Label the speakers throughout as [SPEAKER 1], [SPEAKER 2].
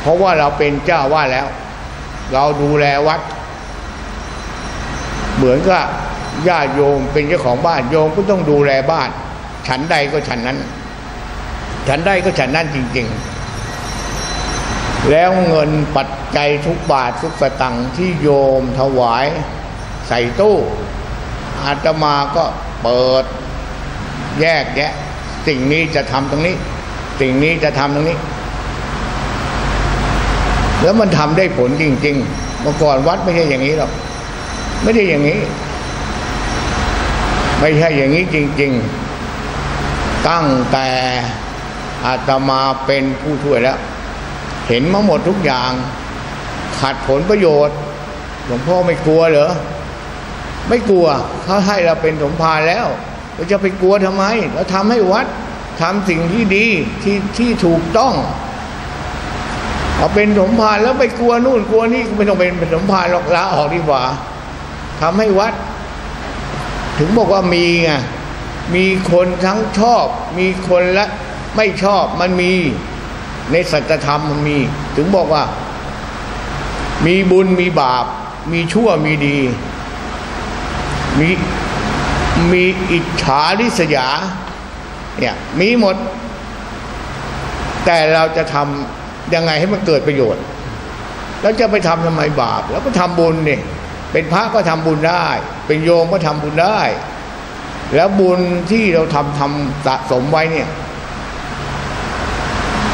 [SPEAKER 1] เพราะว่าเราเป็นเจ้าว่าแล้ว เราดูแลวัด เหมือนกับญาติโยมเป็นเจ้าของบ้านโยมก็ต้องดูแลบ้าน ฉันใดก็ฉันนั้น ฉันใดก็ฉันนั้นจริง ๆ แล้วเงินปัจจัยทุกบาททุกสตังค์ที่โยมถวายใส่ตู้อาตมาก็เปิดแยกแยะ สิ่งนี้จะทำตรงนี้ สิ่งนี้จะทำตรงนี้ แล้วมันทำได้ผลจริงๆเมื่อก่อนวัดไม่ใช่อย่างนี้หรอกไม่ได้อย่างนี้ ไม่ใช่อย่างนี้จริง ๆ ตั้งแต่อาตมาเป็นผู้ช่วยแล้ว เห็นมาหมดทุกอย่าง ขัดผลประโยชน์หลวงพ่อไม่กลัวเหรอไม่กลัวเขาให้เราเป็นสมภารแล้วเราจะไปกลัวทำไมเราทำให้วัดทำสิ่งที่ดีที่ที่ถูกต้อง เอาเป็นสมภารแล้วไปกลัวนู่นกลัวนี่ไม่ต้องเป็นเป็นสมภารหรอกลาออกดีกว่าทำให้วัด ถึงบอกว่ามีไงมีคนทั้งชอบ มีคนและไม่ชอบมันมี ในสัจธรรมมันมี ถึงบอกว่า มีบุญมีบาป มีชั่วมีดี มีมีอิจฉาริษยา เนี่ย มีหมด แต่เราจะทำ ยังไงให้มันเกิดประโยชน์ แล้วจะไปทำทำไมบาป แล้วก็ทำบุญเนี่ยเป็นพระก็ทำบุญได้ เป็นโยมก็ทำบุญได้ แล้วบุญที่เราทำทำสะสมไว้เนี่ย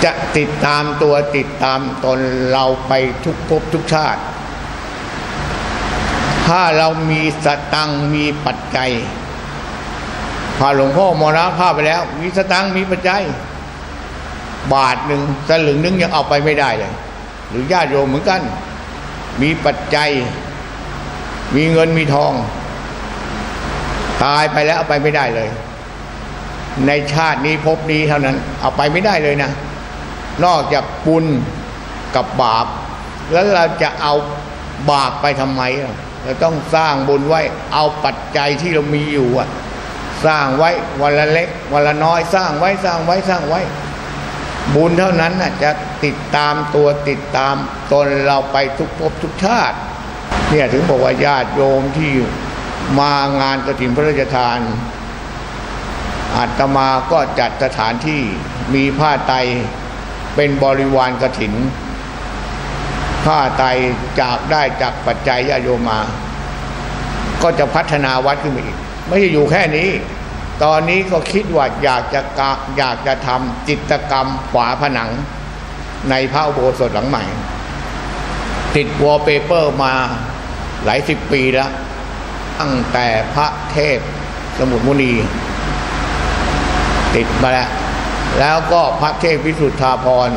[SPEAKER 1] จะติดตามตัวติดตามตนเราไปทุกภพทุกชาติ ถ้าเรามีสตังมีปัจจัยพาหลวงพ่อมรณภาพไปแล้ว มีสตังมีปัจจัย บาทหนึ่งสลึงหนึงยังเอาไปไม่ได้เลย หรือญาติโยมเหมือนกัน มีปัจจัย มีเงินมีทอง ตายไปแล้วเอาไปไม่ได้เลย ในชาตินี้ภพนี้เท่านั้น เอาไปไม่ได้เลยนะ นอกจากบุญกับบาป แล้วเราจะเอาบาปไปทำไมเราต้องสร้างบุญไว้เอาปัจจัยที่เรามีอยู่อะสร้างไว้วันละเล็กวันละน้อยสร้างไว้สร้างไว้สร้างไว้ บุญเท่านั้นจะติดตามตัวติดตามตนเราไปทุกภพทุกชาติเนี่ยถึงบอกว่าญาติโยมที่มางานกระถินพระราชทานอาตมาก็จัดสถานที่มีผ้าไตเป็นบริวารกระถิน ผ้าไตจากได้จากปัจจัยญาโยมมาก็จะพัฒนาวัดขึ้นมาอีก ไม่ใช่อยู่แค่นี้ ตอนนี้ก็คิดว่าอยากจะกะอยากจะทำจิตกรรมฝาผนัง ในพระอุโบสถหลังใหม่ ติดวอลเปเปอร์มาหลายสิบปีแล้ว ตั้งแต่พระเทพสมุทรมุนี ติดมาแล้ว แล้วก็พระเทพวิสุทธาพร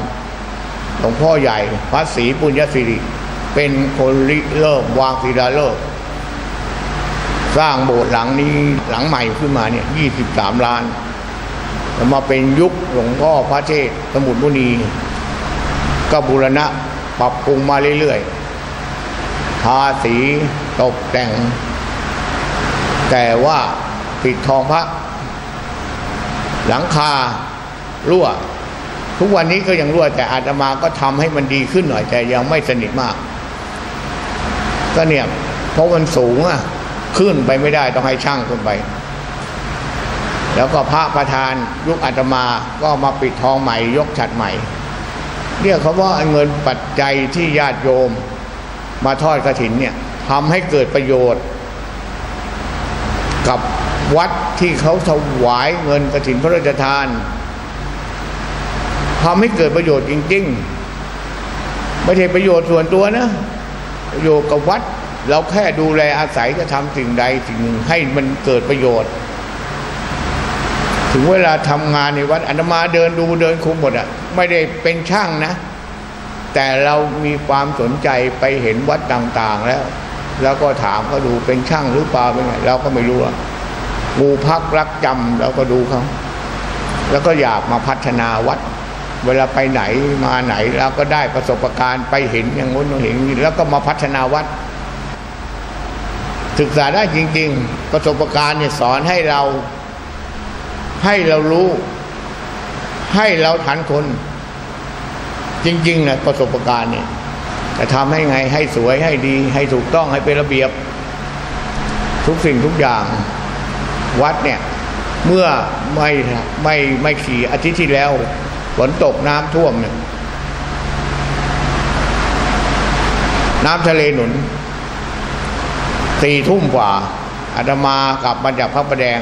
[SPEAKER 1] หลวงพ่อใหญ่ พระศรีปุญญสิริ เป็นคนริเริ่มวางศิลาฤกษ์ สร้างโบสถ์หลังนี้หลังใหม่ขึ้นมาเนี่ยยี่สิบสามล้านมาเป็นยุคหลวงพ่อพระเทพสมุทรมุนีก็บูรณะปรับปรุงมาเรื่อยๆทาสีตกแต่ง แต่ว่าปิดทองพระ หลังคารั่ว ทุกวันนี้ก็ยังรั่ว แต่อาตมาก็ทำให้มันดีขึ้นหน่อย แต่ยังไม่สนิทมาก ก็เนี่ย เพราะมันสูงอะ ขึ้นไปไม่ได้ต้องให้ช่างขึ้นไป แล้วก็พระประธานยุคอาตมาก็มาปิดทองใหม่ ยกฉัดใหม่เรียกเขาว่าเงินปัจจัยที่ญาติโยมมาทอดกระถินเนี่ยทำให้เกิดประโยชน์ กับวัดที่เขาถวายเงินกระถินพระราชทานทำให้เกิดประโยชน์จริง ๆ ไม่ใช่ประโยชน์ส่วนตัวนะประโยชน์กับวัด เราแค่ดูแลอาศัยจะทำสิ่งใดสิ่งหนึ่งให้มันเกิดประโยชน์ ถึงเวลาทำงานในวัดอนามาเดินดูเดินคุมหมดอะ ไม่ได้เป็นช่างนะ แต่เรามีความสนใจไปเห็นวัดต่างๆแล้ว แล้วก็ถามเขาดูเป็นช่างหรือเปล่าเป็นไงเราก็ไม่รู้อะงูพักรักจำเราก็ดูเขาแล้วก็อยากมาพัฒนาวัด เวลาไปไหนมาไหนเราก็ได้ประสบการณ์ไปเห็นอย่างงู้นเห็นนี้แล้วก็มาพัฒนาวัด ศึกษาได้จริง ๆ ประสบการณ์เนี่ยสอนให้เรา ให้เรารู้ ให้เราทันคน จริงๆนะประสบการณ์เนี่ยจะทำให้ไงให้สวยให้ดี ให้ถูกต้องให้เป็นระเบียบ ทุกสิ่งทุกอย่าง วัดเนี่ย เมื่อไม่ไม่ไม่ขี่อาทิตย์ที่แล้วฝนตกน้ำท่วมเนี่ยน้ำทะเลหนุน สี่ทุ่มกว่าอาตมากลับมาจากพระประแดง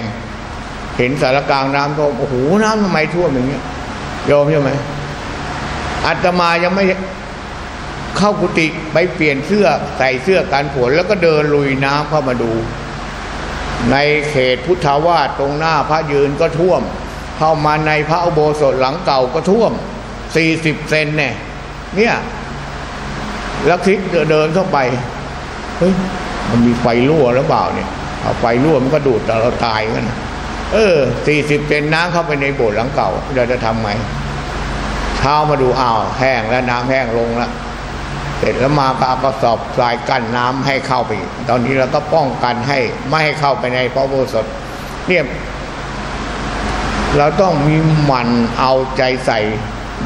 [SPEAKER 1] เห็นสารกลางน้ำท่วมโอ้โหน้ำทำไมท่วมอย่างเงี้ยโยมใช่ไหมอาตมายังไม่เข้ากุฏิไปเปลี่ยนเสื้อใส่เสื้อกันฝนแล้วก็เดินลุยน้ำเข้ามาดู ในเขตพุทธาวาสตรงหน้าพระยืนก็ท่วม เข้ามาในพระอุโบสถหลังเก่าก็ท่วมสี่สิบเซนเนี่ยเนี่ยแล้วคลิกเดินเข้าไปเฮ้ย มันมีไฟรั่วหรือเปล่าเนี่ยเอาไฟรั่วมันก็ดูดเราตายกันเออสี่สิบเซนน้ำเข้าไปในโบสถ์หลังเก่าเราจะทำไงเช้ามาดูอ้าวแห้งแล้วน้ำแห้งลงแล้วเสร็จแล้วมาก็เอากระสอบทรายกั้นน้ำให้เข้าไป ตอนนี้เราก็ป้องกันให้ไม่ให้เข้าไปในพระโบสถเนี่ยเราต้องมีหมั่นเอาใจใส่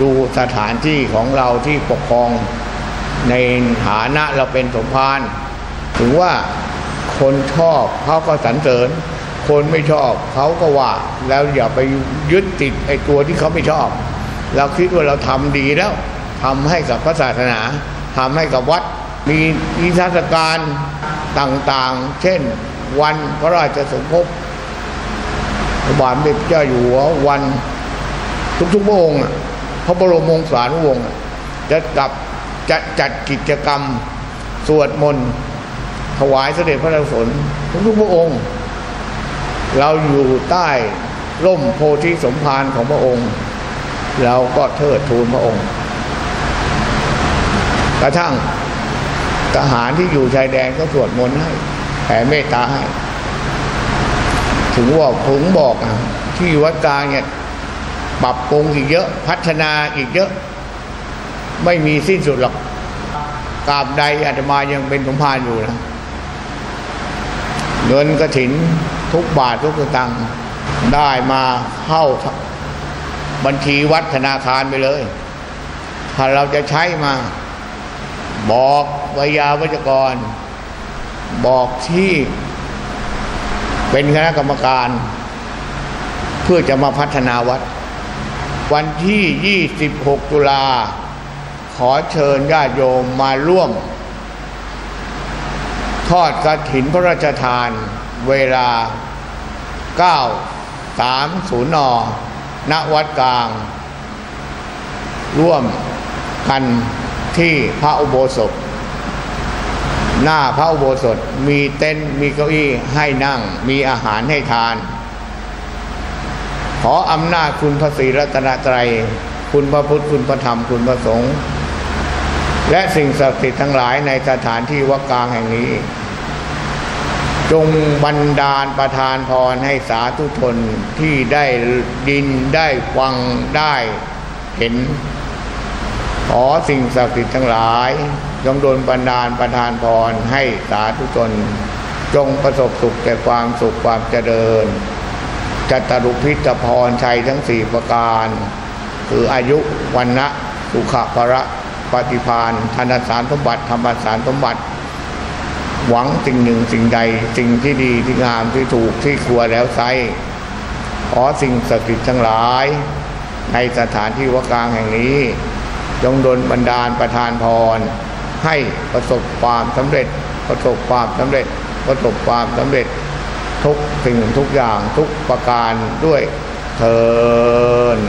[SPEAKER 1] ดูสถานที่ของเราที่ปกครองในฐานะเราเป็นสมภาร ถึงว่าคนชอบเขาก็สรรเสริญ คนไม่ชอบเขาก็ว่าแล้วอย่าไปยึดติดไอ้ตัวที่เขาไม่ชอบ เราคิดว่าเราทำดีแล้ว ทำให้กับพระศาสนาทำให้กับวัดมีนิทรรศการต่างๆ เช่น วันพระราชสมภพพระบาทเด็จพระเจ้าอยู่หัววันทุกๆพระองค์พระบรมวงศานุวงศ์จะกลับจะจัดกิจกรรม สวดมนต์ ถวายเสด็จพระราสนทุกพระองค์ เราอยู่ใต้ร่มโพธิสมภารของพระองค์ เราก็เทิดทูนพระองค์ กระทั่งทหารที่อยู่ชายแดนก็สวดมนต์ให้แผ่เมตตาให้ ถึงว่าผงบอกอะที่วัดกลางเนี่ยปรับปรุงอีกเยอะพัฒนาอีกเยอะ ไม่มีสิ้นสุดหรอกกาบใดอาตมายังเป็นสมภารอยู่นะ เงินกระถินทุกบาททุกตังค์ได้มาเข้าบัญชีวัดธนาคารไปเลย ถ้าเราจะใช้มา บอกวิยาวัจกร บอกที่เป็นคณะกรรมการ เพื่อจะมาพัฒนาวัด วันที่ 26 ตุลาขอเชิญญาติโยมมาร่วม ทอดกระถินพระราชทานเวลา 9.30นณวัดกลาง ร่วมกันที่พระอุโบสถ หน้าพระอุโบสถมีเต็นท์มีเก้าอี้ให้นั่งมีอาหารให้ทาน ขออำนาจคุณพระศรีรัตนตรัย คุณพระพุทธคุณพระธรรมคุณพระสงฆ์และสิ่งศักดิ์สิทธิ์ทั้งหลายในสถานที่วัดกลางแห่งนี้ จงบันดาลประทานพรให้สาธุชนที่ได้ดินได้ฟังได้เห็น ขอสิ่งศักดิ์สิทธิ์ทั้งหลาย จงโดนบันดาลประทานพรให้สาธุชน จงประสบสุขแต่ความสุขความเจริญจัตรุพิธพรชัยทั้งสี่ประการ คืออายุวันนะสุขภระปฏิพานธนสารสมบัติธรรมสารสมบัติ หวังสิ่งหนึ่งสิ่งใดสิ่งที่ดีที่งามที่ถูกที่ควรแล้วไซขอสิ่งศักดิ์สิทธิ์ทั้งหลาย ในสถานที่วักลางแห่งนี้ จงดลบันดาลประทานพร ให้ประสบความสำเร็จ ประสบความสำเร็จ ประสบความสำเร็จทุกสิ่งทุกอย่างทุกประการด้วยเทิน